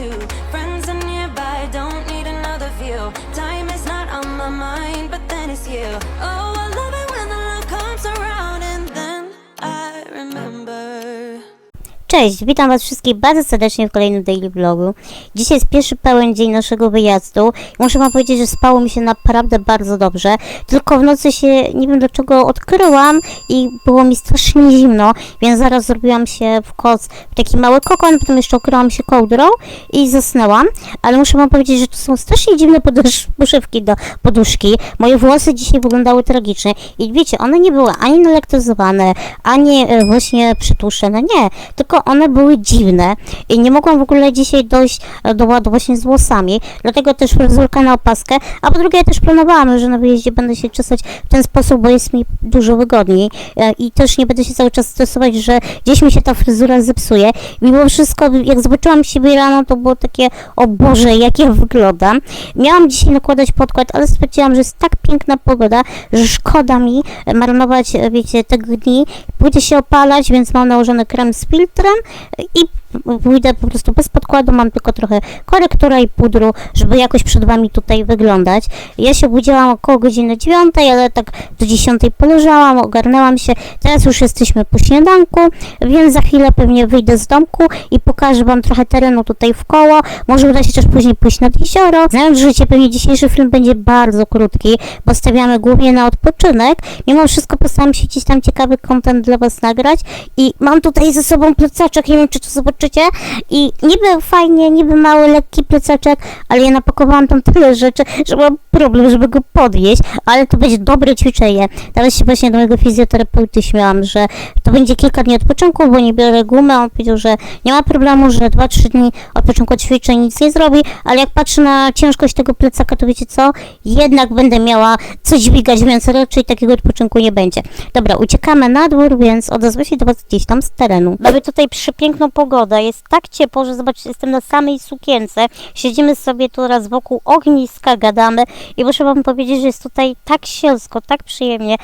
two. Friends are nearby, don't need another view. Time is not on my mind, but then it's you. Oh, I Cześć, witam Was wszystkich bardzo serdecznie w kolejnym daily vlogu. Dzisiaj jest pierwszy pełen dzień naszego wyjazdu. Muszę Wam powiedzieć, że spało mi się naprawdę bardzo dobrze. Tylko w nocy się nie wiem dlaczego odkryłam i było mi strasznie zimno, więc zaraz zrobiłam się w koc w taki mały kokon, potem jeszcze okryłam się kołdrą i zasnęłam. Ale muszę Wam powiedzieć, że to są strasznie dziwne podusz- poszywki do poduszki. Moje włosy dzisiaj wyglądały tragicznie i wiecie, one nie były ani nalektyzowane, ani e, właśnie przytłuszczone, nie, tylko one były dziwne i nie mogłam w ogóle dzisiaj dojść e, do ładu właśnie z włosami, dlatego też fryzurka na opaskę, a po drugie ja też planowałam, że na wyjeździe będę się czesać w ten sposób, bo jest mi dużo wygodniej e, i też nie będę się cały czas stresować, że gdzieś mi się ta fryzura zepsuje. Mimo wszystko, jak zobaczyłam siebie rano, to było takie, o Boże, jak ja wyglądam. Miałam dzisiaj nakładać podkład, ale stwierdziłam, że jest tak piękna pogoda, że szkoda mi e, marnować, wiecie, tego dni. Pójdę się opalać, więc mam nałożony krem z filtrem i pójdę po prostu bez podkładu, mam tylko trochę korektora i pudru, żeby jakoś przed Wami tutaj wyglądać. Ja się budziłam około godziny 9, ale tak do 10 poleżałam, ogarnęłam się. Teraz już jesteśmy po śniadanku, więc za chwilę pewnie wyjdę z domku i pokażę Wam trochę terenu tutaj w koło. Może uda się też później pójść nad jezioro. Znając życie, pewnie dzisiejszy film będzie bardzo krótki, bo stawiamy głównie na odpoczynek. Mimo wszystko postaram się gdzieś tam ciekawy content dla Was nagrać i mam tutaj ze sobą plecaczek, nie wiem czy to zobaczycie i niby fajnie, niby mały, lekki plecaczek, ale ja napakowałam tam tyle rzeczy, że mam problem, żeby go podjeść, ale to będzie dobre ćwiczenie. Nawet się właśnie do mojego fizjoterapeuty śmiałam, że to będzie kilka dni odpoczynku, bo nie biorę gumy, on powiedział, że nie ma problemu, że 2-3 dni odpoczynku od ćwiczeń nic nie zrobi, ale jak patrzę na ciężkość tego plecaka, to wiecie co? Jednak będę miała coś dźwigać, więc raczej takiego odpoczynku nie będzie. Dobra, uciekamy na dwór, więc odezwę się do Was gdzieś tam z terenu. Mamy tutaj przepiękną pogodę, jest tak ciepło, że zobaczcie, jestem na samej sukience. Siedzimy sobie tu raz wokół ogniska, gadamy i muszę Wam powiedzieć, że jest tutaj tak sielsko, tak przyjemnie.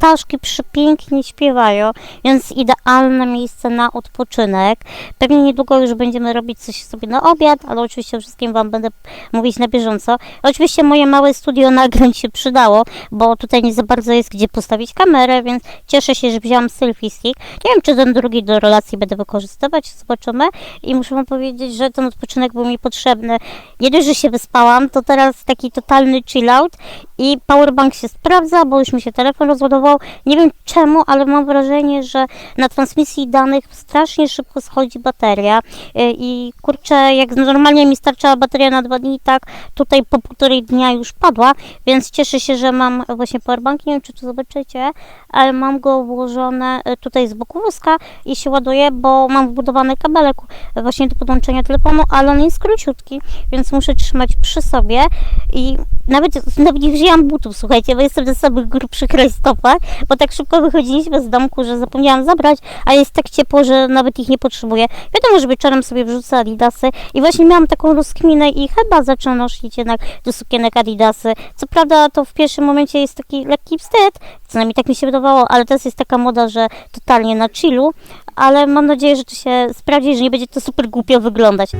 Ptaszki przepięknie śpiewają, więc idealne miejsce na odpoczynek. Pewnie niedługo już będziemy robić coś sobie na obiad, ale oczywiście wszystkim Wam będę mówić na bieżąco. Oczywiście moje małe studio nagrań się przydało, bo tutaj nie za bardzo jest gdzie postawić kamerę, więc cieszę się, że wziąłam selfie stick. Nie wiem, czy ten drugi do relacji będę wykorzystywać, zobaczymy. I muszę Wam powiedzieć, że ten odpoczynek był mi potrzebny. Nie dość, że się wyspałam, to teraz taki totalny chill out i powerbank się sprawdza, bo już mi się telefon rozładował. Nie wiem czemu, ale mam wrażenie, że na transmisji danych strasznie szybko schodzi bateria Y, i kurczę, jak normalnie mi starczała bateria na dwa dni, tak tutaj po półtorej dnia już padła, więc cieszę się, że mam właśnie powerbank, nie wiem czy tu zobaczycie, ale mam go włożone y, tutaj z boku wózka i się ładuje, bo mam wbudowany kabelek właśnie do podłączenia telefonu, ale on jest króciutki, więc muszę trzymać przy sobie i nawet, nawet nie wzięłam butów, słuchajcie, bo jestem na samych grubszych rajstopach, bo tak szybko wychodziliśmy z domku, że zapomniałam zabrać, a jest tak ciepło, że nawet ich nie potrzebuję. Wiadomo, że wieczorem sobie wrzucę adidasy i właśnie miałam taką rozkminę i chyba zacznę nosić jednak do sukienek adidasy. Co prawda to w pierwszym momencie jest taki lekki wstyd, co najmniej tak mi się wydawało, ale teraz jest taka moda, że totalnie na chillu, ale mam nadzieję, że to się sprawdzi, że nie będzie to super głupio wyglądać.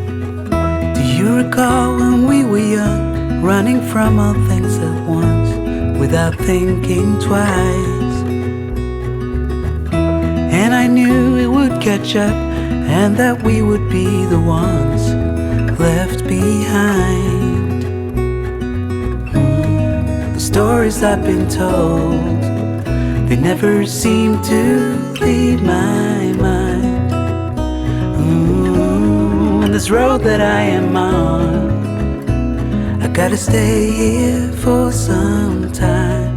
Do you recall when we were young, running from all things without thinking twice? And I knew it would catch up, and that we would be the ones left behind. The stories I've been told, they never seem to leave my mind. Mm, and this road that I am on, I gotta stay here for some time.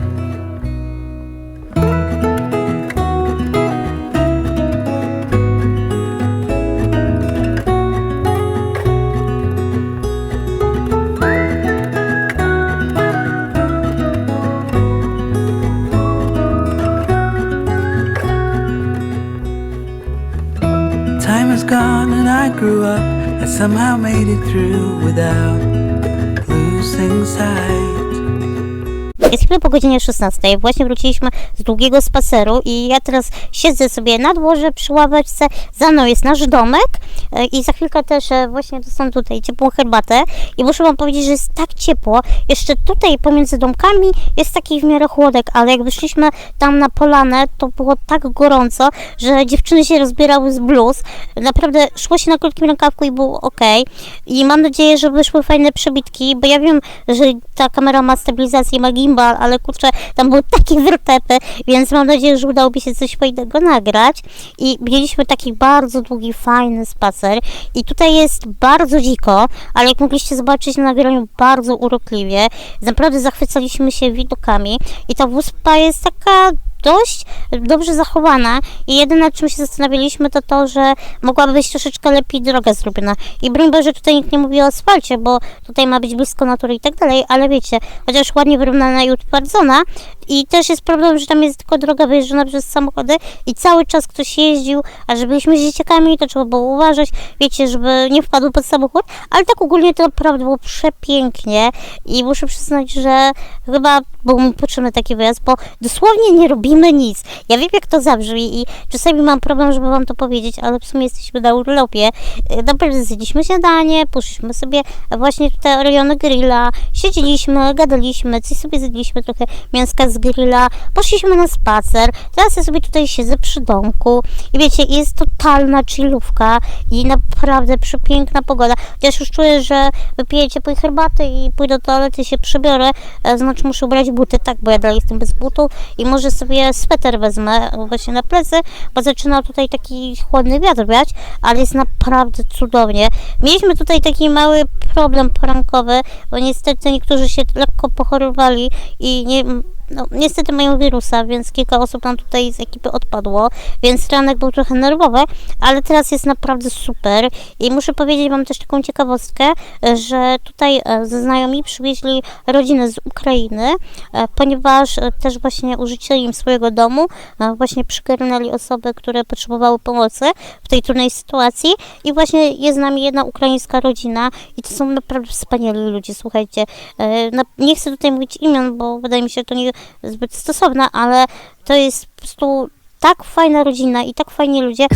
Time has gone and I grew up. I somehow made it through without losing sight. Jest po godzinie 16. Właśnie wróciliśmy z długiego spaceru i ja teraz siedzę sobie na dworze przy ławeczce. Za mną jest nasz domek e, i za chwilkę też e, właśnie dostanę tutaj ciepłą herbatę i muszę wam powiedzieć, że jest tak ciepło. Jeszcze tutaj pomiędzy domkami jest taki w miarę chłodek, ale jak wyszliśmy tam na polanę, to było tak gorąco, że dziewczyny się rozbierały z bluz. Naprawdę szło się na krótkim rękawku i było ok. I mam nadzieję, że wyszły fajne przebitki, bo ja wiem, że ta kamera ma stabilizację, ma gimbal, ale kurczę, tam były takie wyrtepy, więc mam nadzieję, że udałoby się coś fajnego nagrać. I mieliśmy taki bardzo długi, fajny spacer. I tutaj jest bardzo dziko, ale jak mogliście zobaczyć na nagraniu, bardzo urokliwie. Naprawdę zachwycaliśmy się widokami. I ta wyspa jest taka dość dobrze zachowana i jedyne nad czym się zastanawialiśmy to to, że mogłaby być troszeczkę lepiej droga zrobiona. I broń Boże, tutaj nikt nie mówi o asfalcie, bo tutaj ma być blisko natury i tak dalej, ale wiecie, chociaż ładnie wyrównana i utwardzona i też jest problem, że tam jest tylko droga wyjeżdżona przez samochody i cały czas ktoś jeździł, a że byliśmy z dzieciakami, to trzeba było uważać, wiecie, żeby nie wpadł pod samochód, ale tak ogólnie to naprawdę było przepięknie i muszę przyznać, że chyba był mi potrzebny taki wyjazd, bo dosłownie nie robimy nic. Ja wiem, jak to zabrzmi i czasami mam problem, żeby wam to powiedzieć, ale w sumie jesteśmy na urlopie. E, Naprawdę zjedliśmy śniadanie, poszliśmy sobie właśnie tutaj rejony grilla, siedzieliśmy, gadaliśmy, coś sobie zjedliśmy, trochę mięska z grilla, poszliśmy na spacer, teraz ja sobie tutaj siedzę przy domku i wiecie, jest totalna chillówka i naprawdę przepiękna pogoda. Chociaż już czuję, że wypiję ciepłej herbaty i pójdę do toalety się przebiorę, e, znaczy muszę ubrać buty, tak, bo ja dalej jestem bez butów i może sobie sweter wezmę właśnie na plecy, bo zaczyna tutaj taki chłodny wiatr wiać, ale jest naprawdę cudownie. Mieliśmy tutaj taki mały problem porankowy, bo niestety niektórzy się lekko pochorowali i nie, no, niestety mają wirusa, więc kilka osób nam tutaj z ekipy odpadło, więc ranek był trochę nerwowy, ale teraz jest naprawdę super. I muszę powiedzieć Wam też taką ciekawostkę, że tutaj e, znajomi przywieźli rodzinę z Ukrainy, e, ponieważ e, też właśnie użyczyli im swojego domu, właśnie przygarnęli osoby, które potrzebowały pomocy w tej trudnej sytuacji. I właśnie jest z nami jedna ukraińska rodzina i to są naprawdę wspaniali ludzie, słuchajcie, nie chcę tutaj mówić imion, bo wydaje mi się, że to nie zbyt stosowne, ale to jest po prostu tak fajna rodzina i tak fajni ludzie.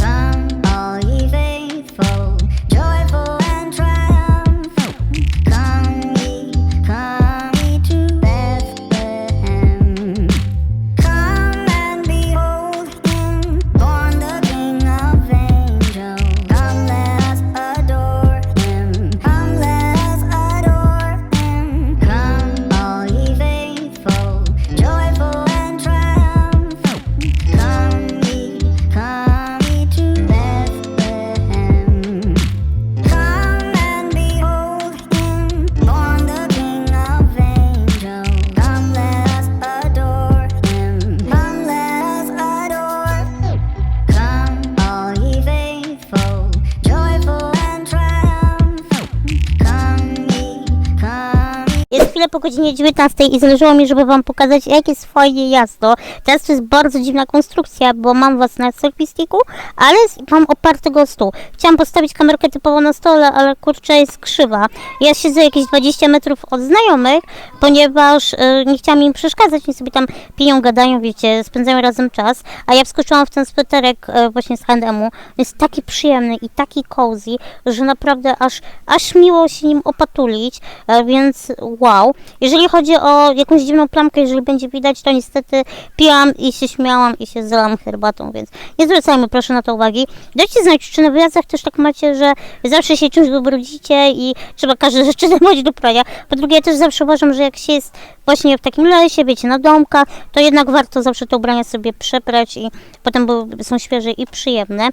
Po godzinie 19 i zależało mi, żeby wam pokazać, jak jest fajnie jasno. Teraz to jest bardzo dziwna konstrukcja, bo mam was na selfie sticku, ale mam opartego stół. Chciałam postawić kamerkę typowo na stole, ale kurczę jest krzywa. Ja siedzę jakieś 20 metrów od znajomych, ponieważ y, nie chciałam im przeszkadzać, nie sobie tam piją, gadają, wiecie, spędzają razem czas, a ja wskoczyłam w ten sweterek y, właśnie z H&M-u. Jest taki przyjemny i taki cozy, że naprawdę aż, aż miło się nim opatulić, e, więc wow. Jeżeli chodzi o jakąś dziwną plamkę, jeżeli będzie widać, to niestety piłam i się śmiałam i się zalałam herbatą, więc nie zwracajmy proszę na to uwagi. Dajcie znać, czy na wyjazdach też tak macie, że zawsze się czymś wybrudzicie i trzeba każde rzeczy dawać do prania. Po drugie, ja też zawsze uważam, że jak się jest właśnie w takim lesie, wiecie, na domkach, to jednak warto zawsze te ubrania sobie przeprać i potem są świeże i przyjemne.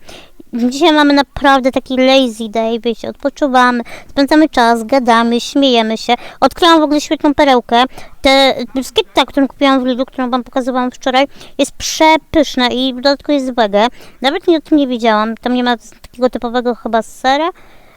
Dzisiaj mamy naprawdę taki lazy day, wiecie, odpoczywamy, spędzamy czas, gadamy, śmiejemy się. Odkryłam w ogóle świetną perełkę. Te bruschetta, którą kupiłam w Lidlu, którą wam pokazywałam wczoraj, jest przepyszna i w dodatku jest wege. Nawet nie o tym nie wiedziałam. Tam nie ma takiego typowego chyba sera.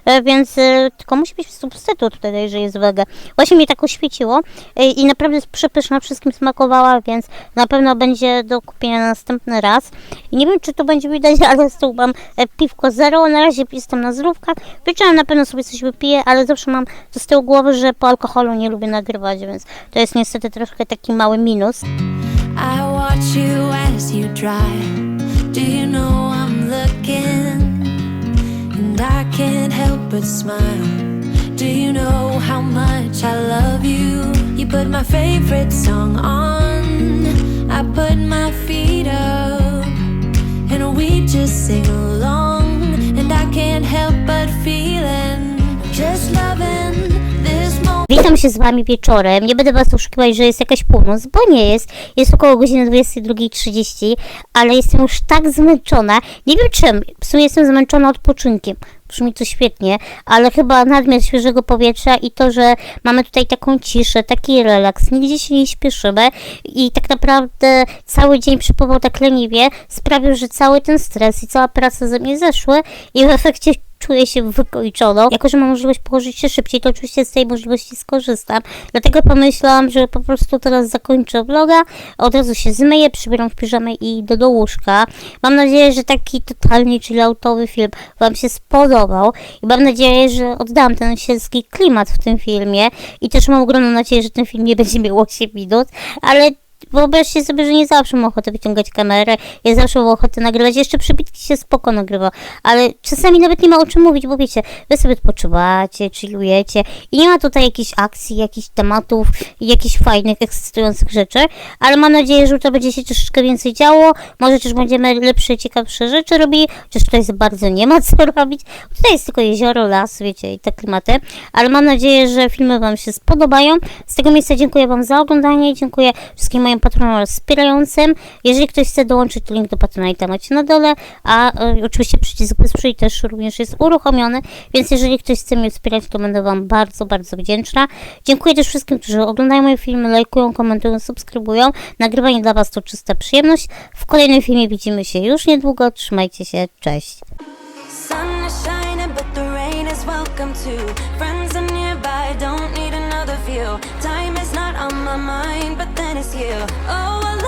E, więc e, tylko musi być substytut wtedy, jeżeli jest wege. Właśnie mnie tak oświeciło e, i naprawdę jest przepyszna, wszystkim smakowała, więc na pewno będzie do kupienia na następny raz. I nie wiem, czy to będzie widać, ale z mam piwko zero, na razie jestem na zdrówkach. Wieczorem na pewno sobie coś wypiję, ale zawsze mam to z tyłu głowy, że po alkoholu nie lubię nagrywać, więc to jest niestety troszkę taki mały minus. I watch you as you drive. Do you know but smile. Do you know how much I love you? You put my favorite song on. I put my feet up. And we just sing along. And I can't help but feeling just loving this moment. Witam się z Wami wieczorem. Nie będę Was oszukiwać, że jest jakaś północ, bo nie jest. Jest około godziny 22.30, ale jestem już tak zmęczona. Nie wiem czym. W sumie jestem zmęczona odpoczynkiem. Brzmi to świetnie, ale chyba nadmiar świeżego powietrza i to, że mamy tutaj taką ciszę, taki relaks, nigdzie się nie śpieszymy i tak naprawdę cały dzień przypływał tak leniwie, sprawił, że cały ten stres i cała praca ze mnie zeszły i w efekcie czuję się wykończoną. Jako, że mam możliwość położyć się szybciej, to oczywiście z tej możliwości skorzystam. Dlatego pomyślałam, że po prostu teraz zakończę vloga, od razu się zmyję, przybieram w piżamę i idę do łóżka. Mam nadzieję, że taki totalnie chilloutowy film Wam się spodobał i mam nadzieję, że oddam ten sielski klimat w tym filmie i też mam ogromną nadzieję, że ten film nie będzie miał 8 minut, ale Wyobraźcie sobie, że nie zawsze mam ochotę wyciągać kamerę, ja zawsze mam ochotę nagrywać, jeszcze przybitki się spoko nagrywa, ale czasami nawet nie ma o czym mówić, bo wiecie, wy sobie odpoczywacie, chillujecie i nie ma tutaj jakichś akcji, jakichś tematów, jakichś fajnych, ekscytujących rzeczy, ale mam nadzieję, że to będzie się troszeczkę więcej działo, może też będziemy lepsze, ciekawsze rzeczy robili, chociaż tutaj za bardzo nie ma co robić, tutaj jest tylko jezioro, las, wiecie, i te klimaty, ale mam nadzieję, że filmy Wam się spodobają. Z tego miejsca dziękuję Wam za oglądanie, dziękuję wszystkim moim patronom oraz wspierającym. Jeżeli ktoś chce dołączyć, to link do Patronite'a macie na dole, a e, oczywiście przycisk wesprzyj też również jest uruchomiony, więc jeżeli ktoś chce mnie wspierać, to będę Wam bardzo, bardzo wdzięczna. Dziękuję też wszystkim, którzy oglądają moje filmy, lajkują, komentują, subskrybują. Nagrywanie dla Was to czysta przyjemność. W kolejnym filmie widzimy się już niedługo. Trzymajcie się, cześć! Friends are nearby, don't need another view. Time is not on my mind, but then it's you. Oh, I love